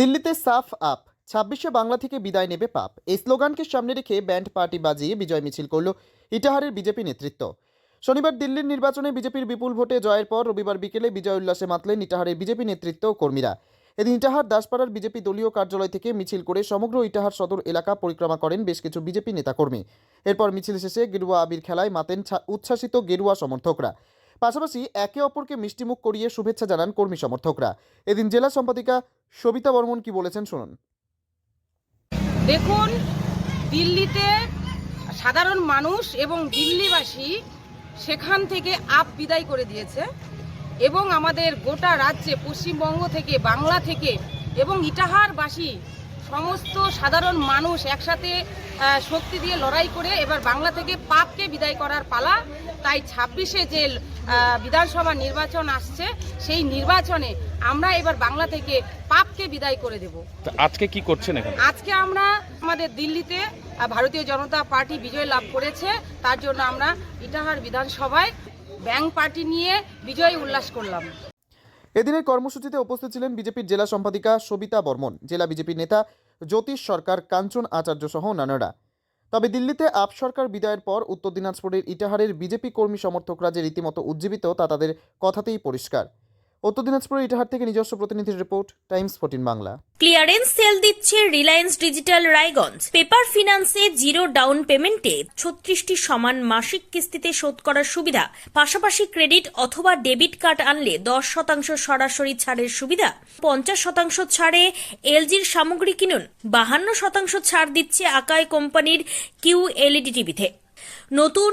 দিল্লিতে সাফ আপ। ছাব্বিশে বাংলা থেকে বিদায় নেবে পাপ। এই স্লোগানকে সামনে রেখে ব্যান্ড পার্টি বাজিয়ে বিজয় মিছিল করল ইটাহারের বিজেপি নেতৃত্ব। শনিবার দিল্লির নির্বাচনে বিজেপির বিপুল ভোটে জয়ের পর রবিবার বিকেলে বিজয় উল্লাসে মাতলেন ইটাহারের বিজেপি নেতৃত্ব ও কর্মীরা। এদিন ইটাহার দাসপাড়ার বিজেপি দলীয় কার্যালয় থেকে মিছিল করে সমগ্র ইটাহার সদর এলাকা পরিক্রমা করেন বেশ কিছু বিজেপি নেতাকর্মী। এরপর মিছিল শেষে গেরুয়া আবির খেলায় মাতেন উচ্ছ্বাসিত গেরুয়া সমর্থকরা। পাশাপাশি একে অপরকে মিষ্টিমুখ করিয়ে শুভেচ্ছা জানান কর্মী সমর্থকরা। এদিন জেলা সম্পাদিকা সবিতা বর্মন কি বলেছেন শুনুন। দেখুন, দিল্লিতে সাধারণ মানুষ এবং দিল্লিবাসী সেখান থেকে আপ বিদায় করে দিয়েছে এবং আমাদের গোটা রাজ্যে, পশ্চিমবঙ্গ থেকে, বাংলা থেকে এবং ইটাহারবাসী সমস্ত সাধারণ মানুষ একসাথে শক্তি দিয়ে লড়াই করে এবার বাংলা থেকে পাপকে বিদায় করার পালা। তাই ছাব্বিশে যে বিধানসভা নির্বাচন আসছে। সেই নির্বাচনে আমরা এবার বাংলা থেকে পাপকে বিদায় করে দেব। আজকে কি করছেন এখানে? আজকে আমরা আমাদের দিল্লিতে ভারতীয় জনতা পার্টি বিজয় লাভ করেছে। তার জন্য আমরা ইটাহার বিধানসভায় ব্যাংক পার্টি নিয়ে বিজয় উল্লাস করলাম। এদিনের কর্মসূচিতে উপস্থিত ছিলেন বিজেপির জেলা সম্পাদিকা সবিতা বর্মন, জেলা বিজেপি নেতা জ্যোতিষ সরকার, কাঞ্চন আচার্য সহ অন্যান্যরা। তবে দিল্লিতে আপ সরকার বিদায়ের পর উত্তর দিনাজপুরের ইটাহারের বিজেপি কর্মী সমর্থকরা যে রীতিমতো উজ্জীবিত তা তাদের কথাতেই পরিষ্কার। উত্তর দিনাজপুরের ইটাহার থেকে নিজস্ব প্রতিনিধির report, Times Fourteen Bangla. Clearance sale দিচ্ছে রিলায়েন্স ডিজিটাল রায়গঞ্জ। পেপার ফিনান্সে জিরো ডাউন পেমেন্টে ছত্রিশটি সমান মাসিক কিস্তিতে শোধ করার সুবিধা। পাশাপাশি ক্রেডিট অথবা ডেবিট কার্ড আনলে দশ শতাংশ সরাসরি ছাড়ের সুবিধা। পঞ্চাশ শতাংশ ছাড়ে এলজির সামগ্রী কিনুন। বাহান্ন শতাংশ ছাড় দিচ্ছে আকাই কোম্পানির কিউ এলইডি টিভিতে। নতুন